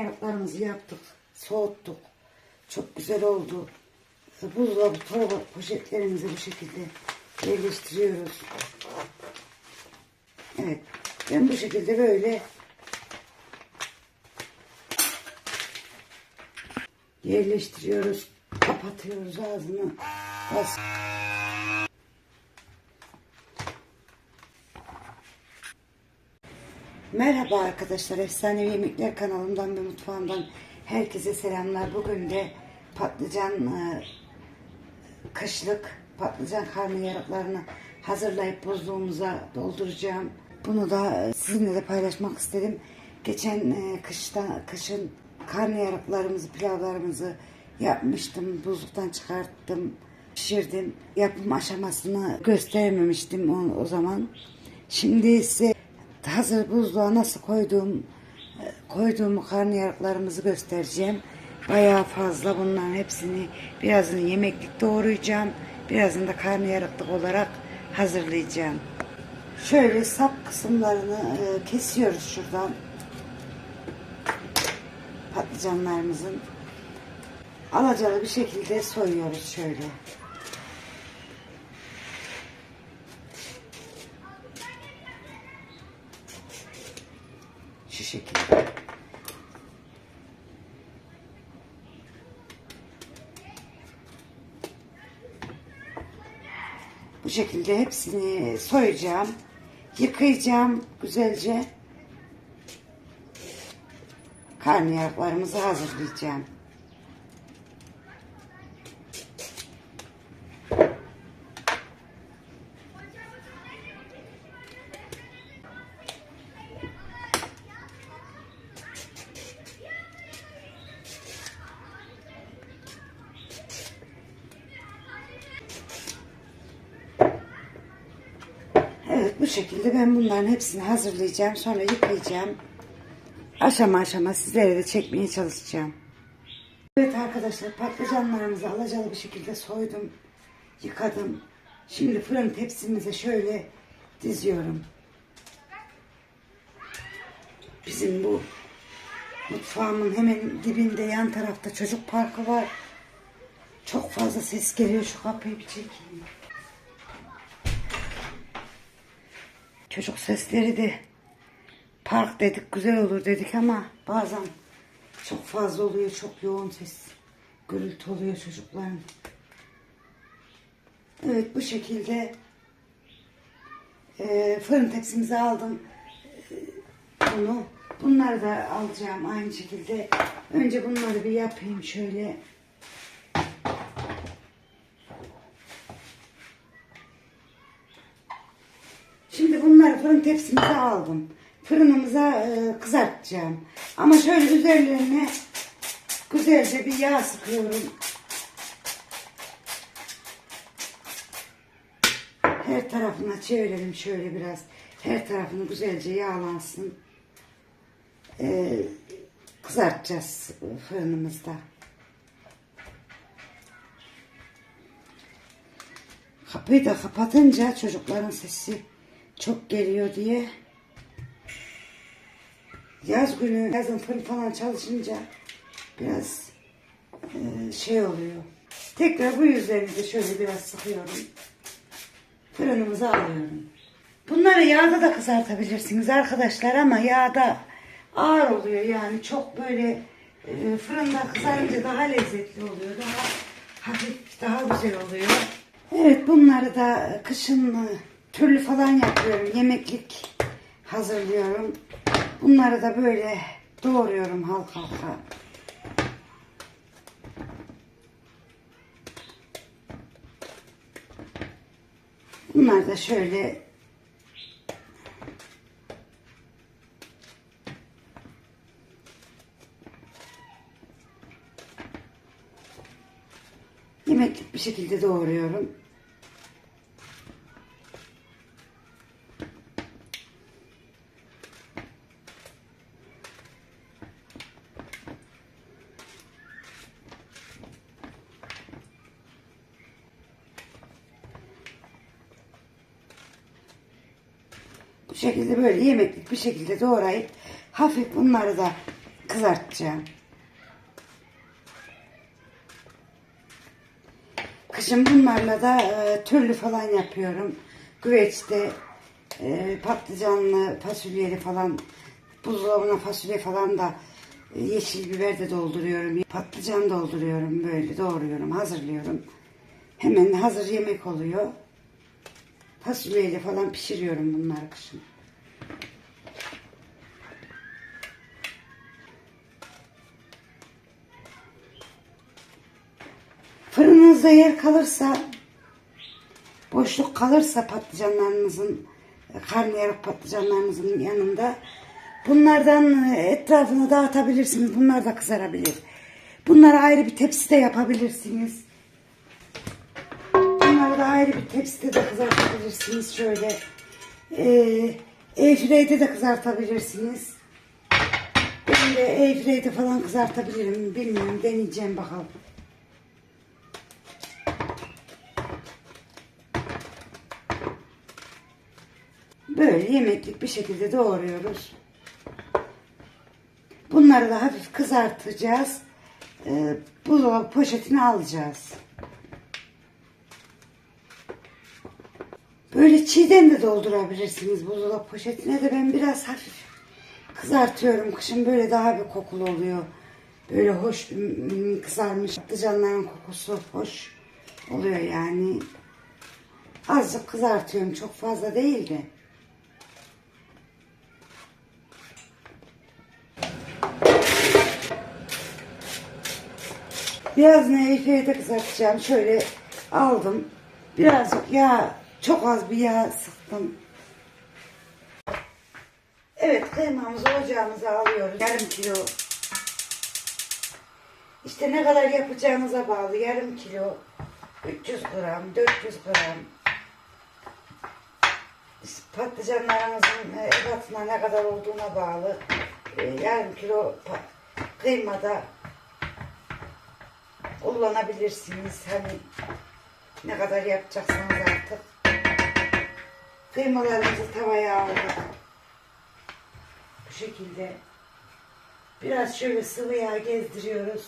karnıyarıklarımızı yaptık. Soğuttuk. Çok güzel oldu. Buzdolabı torba poşetlerimizi bu şekilde yerleştiriyoruz. Evet. Ben bu şekilde böyle yerleştiriyoruz. Kapatıyoruz ağzını. Bas. Merhaba arkadaşlar. Efsanevi Yemekler kanalımdan ve mutfağımdan herkese selamlar. Bugün de patlıcan e, kışlık patlıcan karnıyarıklarını hazırlayıp buzluğumuza dolduracağım. Bunu da e, sizinle de paylaşmak istedim. Geçen e, kışta, kışın karnıyarıklarımızı, pilavlarımızı yapmıştım. Buzluktan çıkarttım, pişirdim. Yapım aşamasını gösterememiştim o, o zaman. Şimdi ise hazır buzluğa nasıl koyduğum koyduğum karnıyarıklarımızı göstereceğim. Bayağı fazla bunların hepsini birazını yemeklik doğrayacağım. Birazını da karnıyarıklık olarak hazırlayacağım. Şöyle sap kısımlarını e, kesiyoruz şuradan. Patlıcanlarımızın. Alacalı bir şekilde soyuyoruz şöyle. Şekilde. Bu şekilde hepsini soyacağım. Yıkayacağım güzelce. Karnıyarıklarımızı hazırlayacağım. Evet bu şekilde ben bunların hepsini hazırlayacağım. Sonra yıkayacağım. Aşama aşama sizlere de çekmeye çalışacağım. Evet arkadaşlar patlıcanlarımızı alacalı bir şekilde soydum. Yıkadım. Şimdi fırın tepsimize şöyle diziyorum. Bizim bu mutfağımın hemen dibinde yan tarafta çocuk parkı var. Çok fazla ses geliyor. Şu kapıyı bir çekeyim. Çocuk sesleri de park dedik güzel olur dedik ama bazen çok fazla oluyor çok yoğun ses gürültü oluyor çocukların. Evet bu şekilde e, fırın tepsimizi aldım e, bunu. Bunları da alacağım aynı şekilde. Önce bunları bir yapayım şöyle. Şimdi bunları fırın tepsimize aldım. Fırınımıza e, kızartacağım. Ama şöyle üzerlerine güzelce bir yağ sıkıyorum. Her tarafına çevirelim şöyle biraz. Her tarafını güzelce yağlansın. E, kızartacağız fırınımızda. Kapıyı da kapatınca çocukların sesi çok geliyor diye yaz günü yazın fırın falan çalışınca biraz e, şey oluyor. Tekrar bu yüzlerini de şöyle biraz sıkıyorum. Fırınımıza alıyorum. Bunları yağda da kızartabilirsiniz arkadaşlar ama yağda ağır oluyor yani çok böyle e, fırında kızarınca daha lezzetli oluyor. Daha hafif, daha güzel oluyor. Evet bunları da kışın türlü falan yapıyorum. Yemeklik hazırlıyorum. Bunları da böyle doğruyorum halka halka. Bunlar da şöyle yemeklik bir şekilde doğruyorum. Bu şekilde yemeklik bir şekilde doğrayıp hafif bunları da kızartacağım. Kışın bunlarla da e, türlü falan yapıyorum. Güveçte e, patlıcanlı, fasulyeli falan buzdolabına fasulye falan da e, yeşil biber de dolduruyorum. Patlıcan dolduruyorum böyle doğruyorum, hazırlıyorum. Hemen hazır yemek oluyor. Fasulyeyle falan pişiriyorum bunları kışın. Fırınınızda yer kalırsa, boşluk kalırsa patlıcanlarınızın, karnıyarık patlıcanlarınızın yanında bunlardan etrafını dağıtabilirsiniz. Bunlar da kızarabilir. Bunları ayrı bir tepside yapabilirsiniz. Bunları da ayrı bir tepside de kızartabilirsiniz. Şöyle ee, airfryde de kızartabilirsiniz. Ben de airfryde falan kızartabilirim. Bilmiyorum deneyeceğim bakalım. Böyle yemeklik bir şekilde doğruyoruz. Bunları da hafif kızartacağız. Ee, buzdolabı poşetine alacağız. Böyle çiğden de doldurabilirsiniz buzdolabı poşetine de ben biraz hafif kızartıyorum. Kışın böyle daha bir kokulu oluyor. Böyle hoş mm, kızarmış patlıcanların kokusu hoş oluyor yani. Azıcık kızartıyorum çok fazla değil de. Biraz neyfeyi kızartacağım. Şöyle aldım. Birazcık yağ, çok az bir yağ sıktım. Evet kıymamızı ocağımıza alıyoruz. Yarım kilo. İşte ne kadar yapacağınıza bağlı. Yarım kilo, 300 gram, 400 gram. Patlıcanlarınızın e, ebatına ne kadar olduğuna bağlı. E, Yarım kilo kıymada kullanabilirsiniz. Hani ne kadar yapacaksanız artık. Kıymalarımızı tavaya aldık. Bu şekilde. Biraz şöyle sıvı yağ gezdiriyoruz.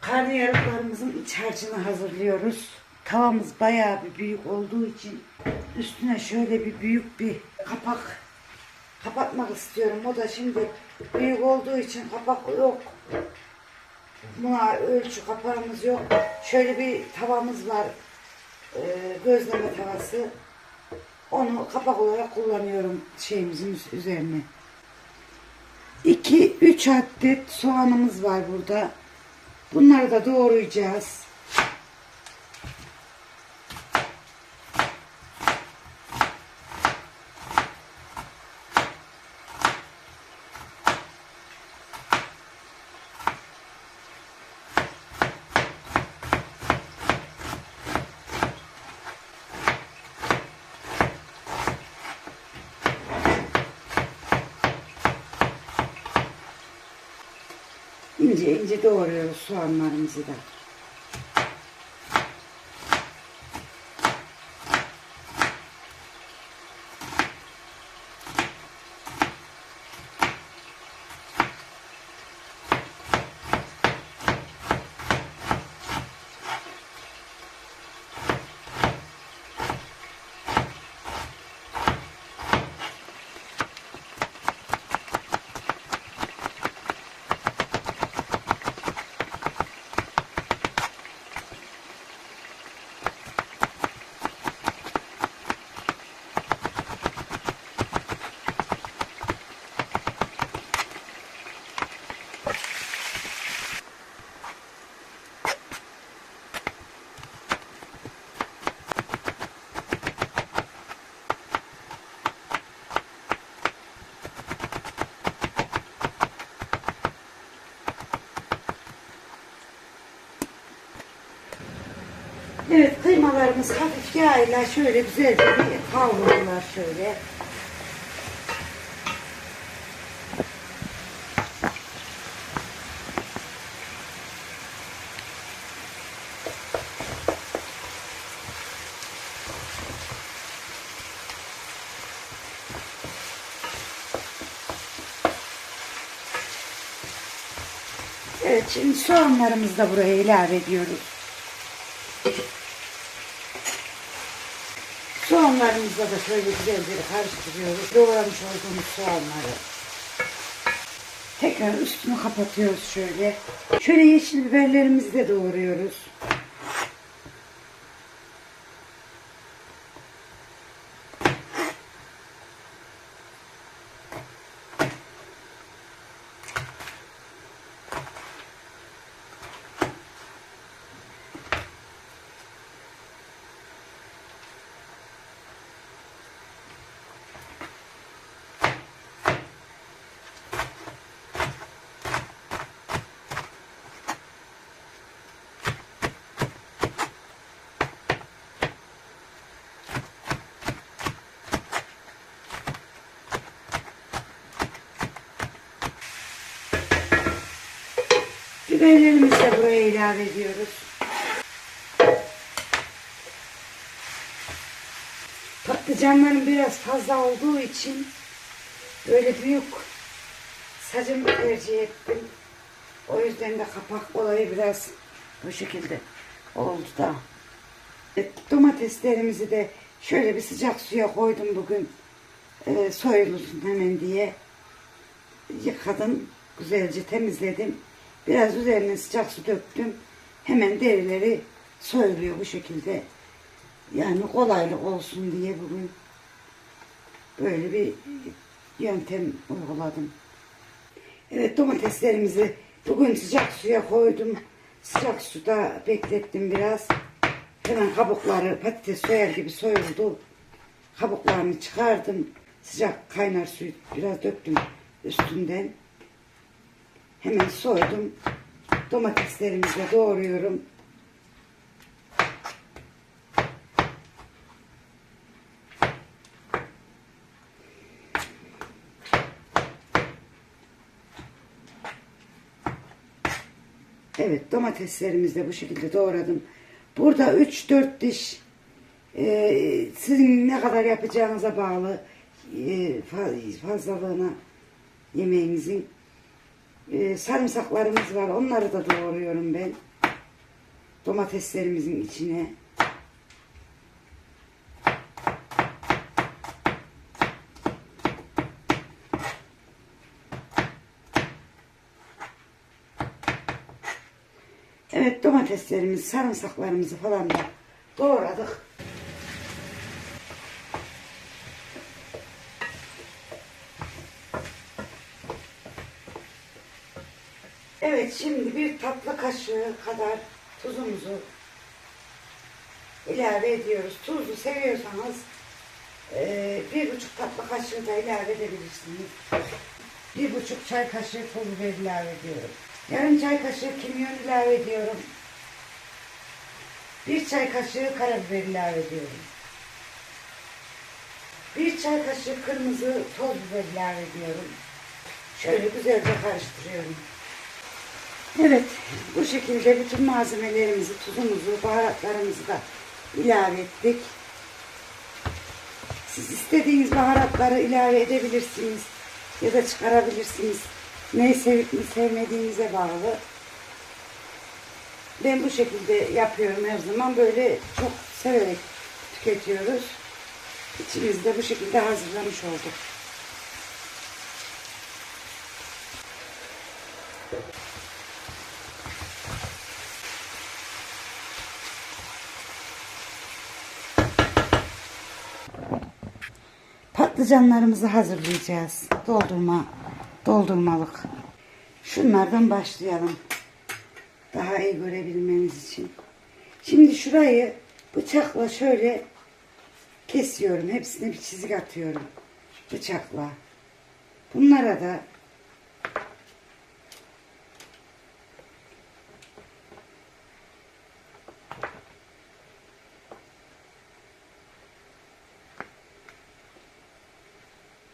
Karnıyarıklarımızın iç harcını hazırlıyoruz. Tavamız bayağı bir büyük olduğu için üstüne şöyle bir büyük bir kapak kapatmak istiyorum. O da şimdi büyük olduğu için kapak yok. Buna ölçü kapağımız yok. Şöyle bir tavamız var. Ee, gözleme tavası. Onu kapak olarak kullanıyorum şeyimizin üzerine. 2-3 adet soğanımız var burada. Bunları da doğrayacağız. 이제 이제 겨울에 수확 말입니다. Evet kıymalarımız hafif yağla şöyle güzelce bir kavrulurlar şöyle. Evet şimdi soğanlarımızı da buraya ilave ediyoruz. Soğanlarımızla da şöyle güzelce karıştırıyoruz. Doğramış olduğumuz soğanları. Tekrar üstünü kapatıyoruz şöyle. Şöyle yeşil biberlerimizi de doğruyoruz. Biberlerimizi de buraya ilave ediyoruz. Patlıcanların biraz fazla olduğu için böyle büyük sacımı tercih ettim. O yüzden de kapak olayı biraz bu şekilde oldu da. Evet, domateslerimizi de şöyle bir sıcak suya koydum bugün. E, soyulsun hemen diye. Yıkadım. Güzelce temizledim. Biraz üzerine sıcak su döktüm. Hemen derileri soyuluyor bu şekilde. Yani kolaylık olsun diye bugün böyle bir yöntem uyguladım. Evet domateslerimizi bugün sıcak suya koydum. Sıcak suda beklettim biraz. Hemen kabukları patates soyar gibi soyuldu. Kabuklarını çıkardım. Sıcak kaynar suyu biraz döktüm üstünden. Hemen soydum. Domateslerimizi doğruyorum. Evet domateslerimizi de bu şekilde doğradım. Burada 3-4 diş e, sizin ne kadar yapacağınıza bağlı e, fa- fazlalığına yemeğinizin e, sarımsaklarımız var. Onları da doğruyorum ben. Domateslerimizin içine. Evet domateslerimizi, sarımsaklarımızı falan da doğradık. Evet şimdi bir tatlı kaşığı kadar tuzumuzu ilave ediyoruz. Tuzlu seviyorsanız eee, bir buçuk tatlı kaşığı da ilave edebilirsiniz. Bir buçuk çay kaşığı pul biber ilave ediyorum. Yarım çay kaşığı kimyon ilave ediyorum. Bir çay kaşığı karabiber ilave ediyorum. Bir çay kaşığı kırmızı toz biber ilave ediyorum. Şöyle güzelce karıştırıyorum. Evet, bu şekilde bütün malzemelerimizi, tuzumuzu, baharatlarımızı da ilave ettik. Siz istediğiniz baharatları ilave edebilirsiniz ya da çıkarabilirsiniz. Neyi sevip mi sevmediğinize bağlı. Ben bu şekilde yapıyorum her zaman. Böyle çok severek tüketiyoruz. İçimizi de bu şekilde hazırlamış olduk. Patlıcanlarımızı hazırlayacağız. Doldurma, doldurmalık. Şunlardan başlayalım. Daha iyi görebilmeniz için. Şimdi şurayı bıçakla şöyle kesiyorum. Hepsine bir çizik atıyorum. Bıçakla. Bunlara da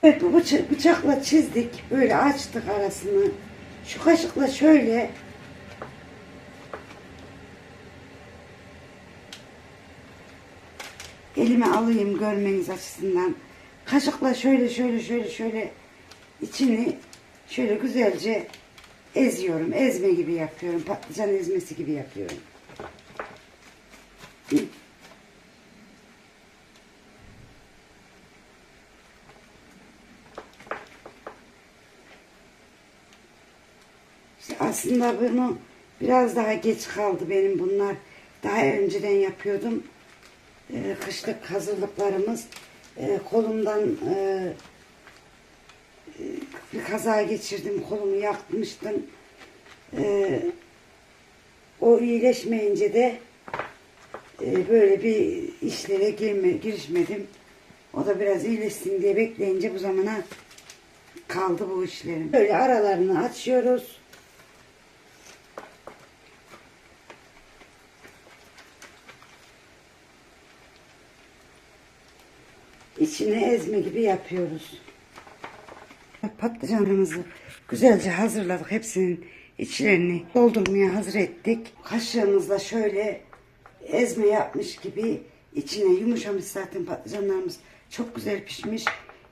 Evet bu bıça- bıçakla çizdik. Böyle açtık arasını. Şu kaşıkla şöyle elime alayım görmeniz açısından. Kaşıkla şöyle şöyle şöyle şöyle içini şöyle güzelce eziyorum. Ezme gibi yapıyorum. Patlıcan ezmesi gibi yapıyorum. Aslında bunu biraz daha geç kaldı benim bunlar. Daha önceden yapıyordum. Ee, kışlık hazırlıklarımız. Ee, kolumdan e, bir kaza geçirdim. Kolumu yakmıştım. Ee, o iyileşmeyince de e, böyle bir işlere girme, girişmedim. O da biraz iyileşsin diye bekleyince bu zamana kaldı bu işlerim. Böyle aralarını açıyoruz. İçine ezme gibi yapıyoruz. Patlıcanlarımızı güzelce hazırladık. Hepsinin içlerini doldurmaya hazır ettik. Kaşığımızla şöyle ezme yapmış gibi içine yumuşamış zaten patlıcanlarımız çok güzel pişmiş.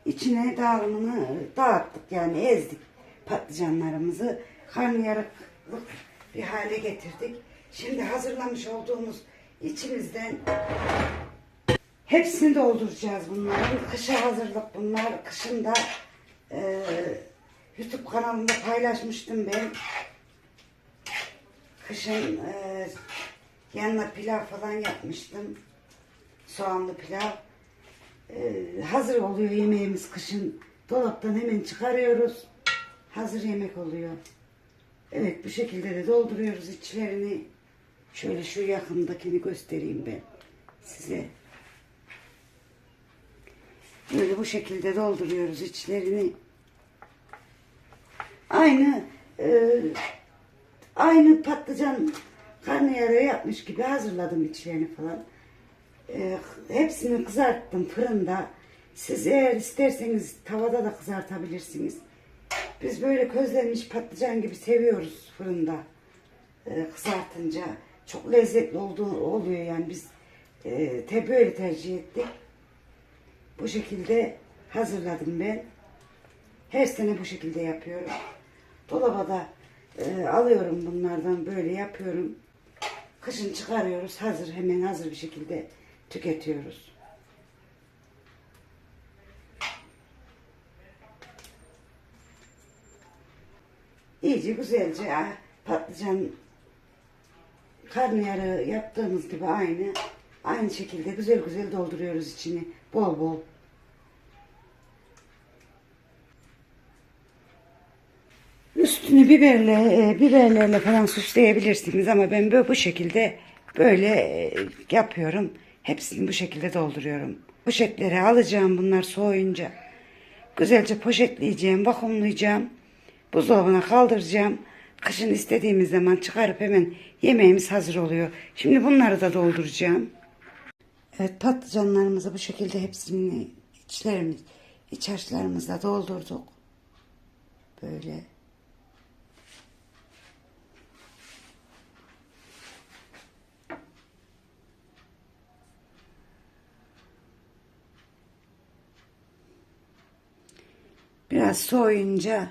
İçine dağılımını dağıttık yani ezdik patlıcanlarımızı. Karnıyarıklık bir hale getirdik. Şimdi hazırlamış olduğumuz içimizden Hepsini dolduracağız bunların. Kışa hazırlık bunlar. Kışında e, YouTube kanalımda paylaşmıştım ben. Kışın e, yanına pilav falan yapmıştım. Soğanlı pilav. E, hazır oluyor yemeğimiz kışın. Dolaptan hemen çıkarıyoruz. Hazır yemek oluyor. Evet bu şekilde de dolduruyoruz içlerini. Şöyle şu yakındakini göstereyim ben size. Böyle bu şekilde dolduruyoruz içlerini. Aynı e, aynı patlıcan karnıyarığı yapmış gibi hazırladım içlerini falan. E, hepsini kızarttım fırında. Siz eğer isterseniz tavada da kızartabilirsiniz. Biz böyle közlenmiş patlıcan gibi seviyoruz fırında e, kızartınca. Çok lezzetli olduğu oluyor yani biz e, te böyle tercih ettik. Bu şekilde hazırladım ben. Her sene bu şekilde yapıyorum. Dolaba da e, alıyorum bunlardan böyle yapıyorum. Kışın çıkarıyoruz hazır hemen hazır bir şekilde tüketiyoruz. İyice güzelce patlıcan karnıyarığı yaptığımız gibi aynı aynı şekilde güzel güzel dolduruyoruz içini bol bol. Üstünü biberle, e, biberlerle falan süsleyebilirsiniz ama ben böyle bu şekilde böyle e, yapıyorum. Hepsini bu şekilde dolduruyorum. Poşetlere alacağım bunlar soğuyunca. Güzelce poşetleyeceğim, vakumlayacağım. Buzdolabına kaldıracağım. Kışın istediğimiz zaman çıkarıp hemen yemeğimiz hazır oluyor. Şimdi bunları da dolduracağım. Evet patlıcanlarımızı bu şekilde hepsini içlerimiz, iç harçlarımızla doldurduk. Böyle. Biraz soğuyunca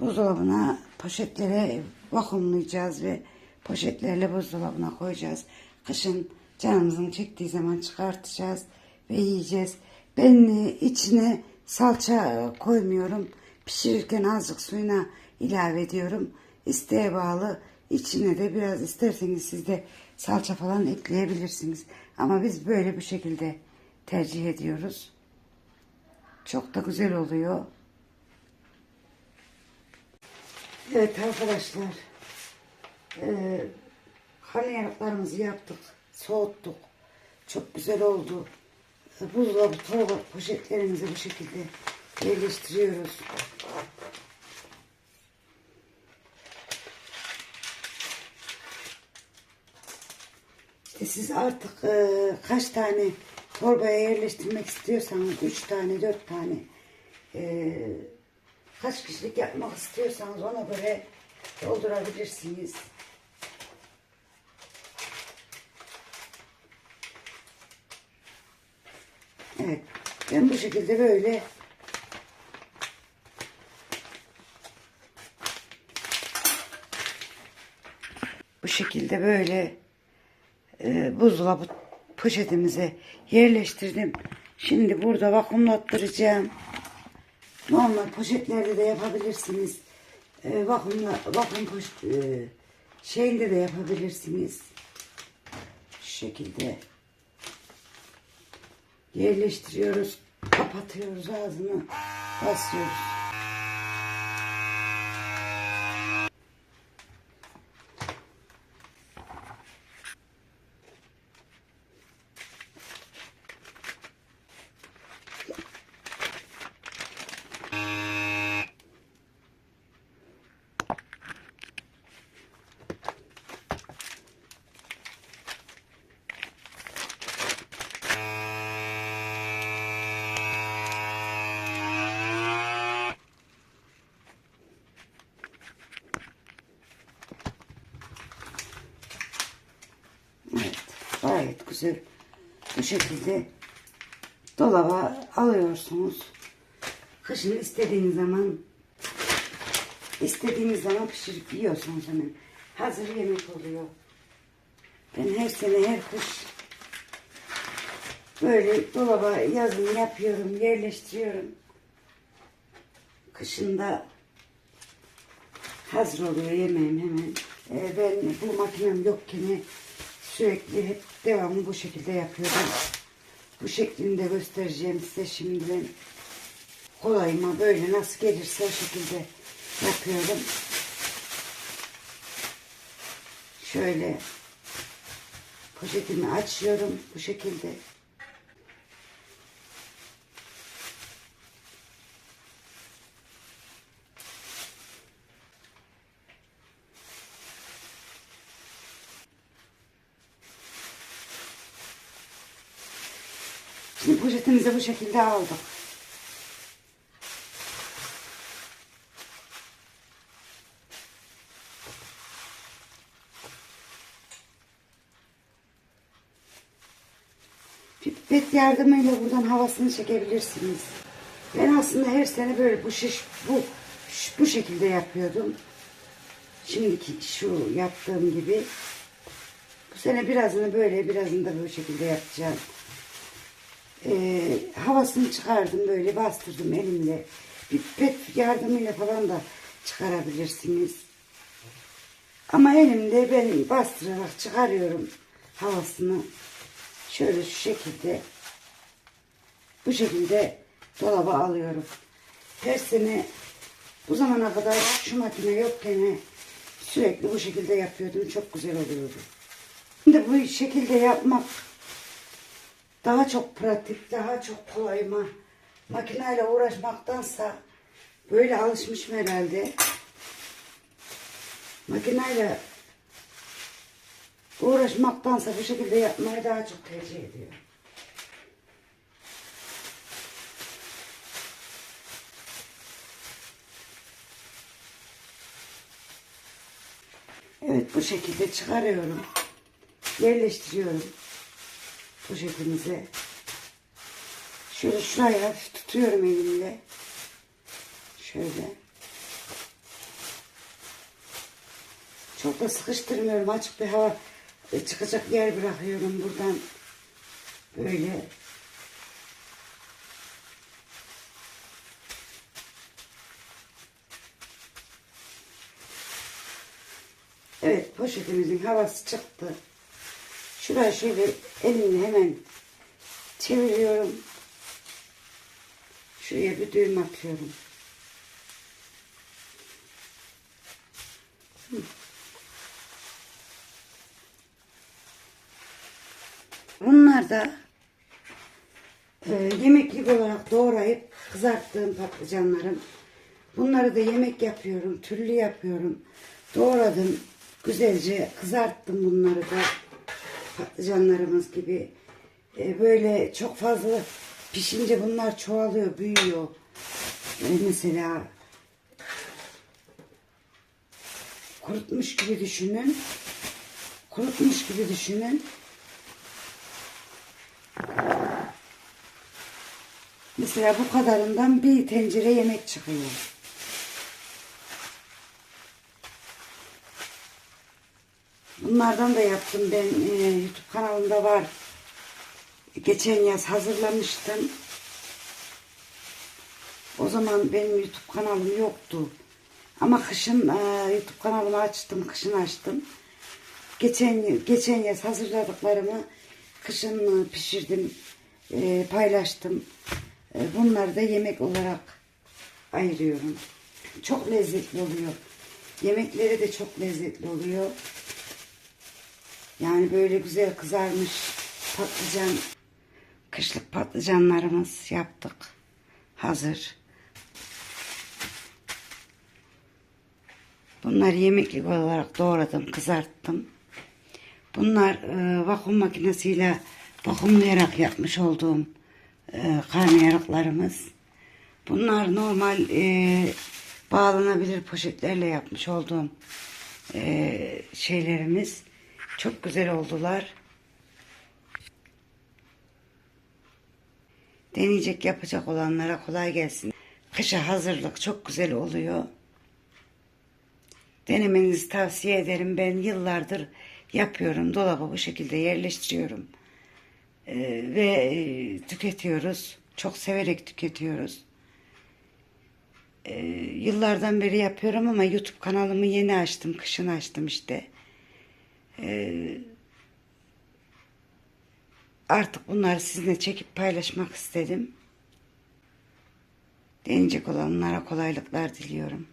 buzdolabına poşetlere vakumlayacağız ve poşetlerle buzdolabına koyacağız. Kışın canımızın çektiği zaman çıkartacağız ve yiyeceğiz. Ben e, içine salça koymuyorum. Pişirirken azıcık suyuna ilave ediyorum. İsteğe bağlı içine de biraz isterseniz siz de salça falan ekleyebilirsiniz. Ama biz böyle bir şekilde tercih ediyoruz. Çok da güzel oluyor. Evet arkadaşlar. Ee, karnıyarıklarımızı yaptık. Soğuttuk. Çok güzel oldu. Buzdolabı torba poşetlerimizi bu şekilde yerleştiriyoruz. İşte siz artık e, kaç tane torbaya yerleştirmek istiyorsanız üç tane dört tane e, kaç kişilik yapmak istiyorsanız ona göre doldurabilirsiniz. Evet. Ben bu şekilde böyle şekilde böyle e, buzdolabı poşetimize yerleştirdim. Şimdi burada vakumlattıracağım. Normal poşetlerde de yapabilirsiniz. E, vakumla, vakum poş, e, şeyinde de yapabilirsiniz. Şu şekilde yerleştiriyoruz. Kapatıyoruz ağzını. Basıyoruz. Evet, güzel. Bu şekilde dolaba alıyorsunuz. Kışın istediğiniz zaman istediğiniz zaman pişirip yiyorsunuz hemen. Hazır yemek oluyor. Ben her sene her kış böyle dolaba yazın yapıyorum, yerleştiriyorum. Kışında hazır oluyor yemeğim hemen. Ee, ben bu makinem yokken sürekli hep devamlı bu şekilde yapıyorum. Bu şeklini de göstereceğim size şimdi ben. Kolayıma böyle nasıl gelirse o şekilde yapıyorum. Şöyle poşetimi açıyorum bu şekilde. Şimdi poşetimizi bu şekilde aldık. Pipet yardımıyla buradan havasını çekebilirsiniz. Ben aslında her sene böyle bu şiş bu bu şekilde yapıyordum. Şimdiki şu yaptığım gibi. Bu sene birazını böyle birazını da bu şekilde yapacağım. Ee, havasını çıkardım böyle bastırdım elimle. Bir pet yardımıyla falan da çıkarabilirsiniz. Ama elimde ben bastırarak çıkarıyorum havasını. Şöyle şu şekilde bu şekilde dolaba alıyorum. Her sene bu zamana kadar şu makine yokken sürekli bu şekilde yapıyordum. Çok güzel oluyordu. Şimdi bu şekilde yapmak daha çok pratik, daha çok kolay mı? Makineyle uğraşmaktansa böyle alışmışım herhalde. Makineyle uğraşmaktansa bu şekilde yapmayı daha çok tercih ediyorum. Evet bu şekilde çıkarıyorum. Yerleştiriyorum poşetimize. Şöyle şuraya tutuyorum elimle. Şöyle. Çok da sıkıştırmıyorum. Açık bir hava e, çıkacak yer bırakıyorum buradan. Böyle. Evet poşetimizin havası çıktı. Şuraya şöyle elimle hemen çeviriyorum. Şuraya bir düğüm atıyorum. Bunlar da e, yemeklik olarak doğrayıp kızarttığım patlıcanlarım. Bunları da yemek yapıyorum, türlü yapıyorum. Doğradım, güzelce kızarttım bunları da patlıcanlarımız gibi. E, böyle çok fazla pişince bunlar çoğalıyor, büyüyor. E, mesela kurutmuş gibi düşünün. Kurutmuş gibi düşünün. Mesela bu kadarından bir tencere yemek çıkıyor. Bunlardan da yaptım ben e, YouTube kanalımda var. Geçen yaz hazırlamıştım. O zaman benim YouTube kanalım yoktu. Ama kışın e, YouTube kanalımı açtım, kışın açtım. Geçen geçen yaz hazırladıklarımı kışın e, pişirdim, e, paylaştım. E, bunları da yemek olarak ayırıyorum. Çok lezzetli oluyor. Yemekleri de çok lezzetli oluyor. Yani böyle güzel kızarmış patlıcan, kışlık patlıcanlarımız yaptık. Hazır. Bunları yemeklik olarak doğradım, kızarttım. Bunlar e, vakum makinesiyle vakumlayarak yapmış olduğum e, karnıyarıklarımız. Bunlar normal e, bağlanabilir poşetlerle yapmış olduğum e, şeylerimiz. Çok güzel oldular. Deneyecek yapacak olanlara kolay gelsin. Kışa hazırlık çok güzel oluyor. Denemenizi tavsiye ederim. Ben yıllardır yapıyorum. Dolaba bu şekilde yerleştiriyorum. Ee, ve e, tüketiyoruz. Çok severek tüketiyoruz. Ee, yıllardan beri yapıyorum ama YouTube kanalımı yeni açtım. Kışın açtım işte. Ee, artık bunları sizinle çekip paylaşmak istedim. Deneyecek olanlara kolaylıklar diliyorum.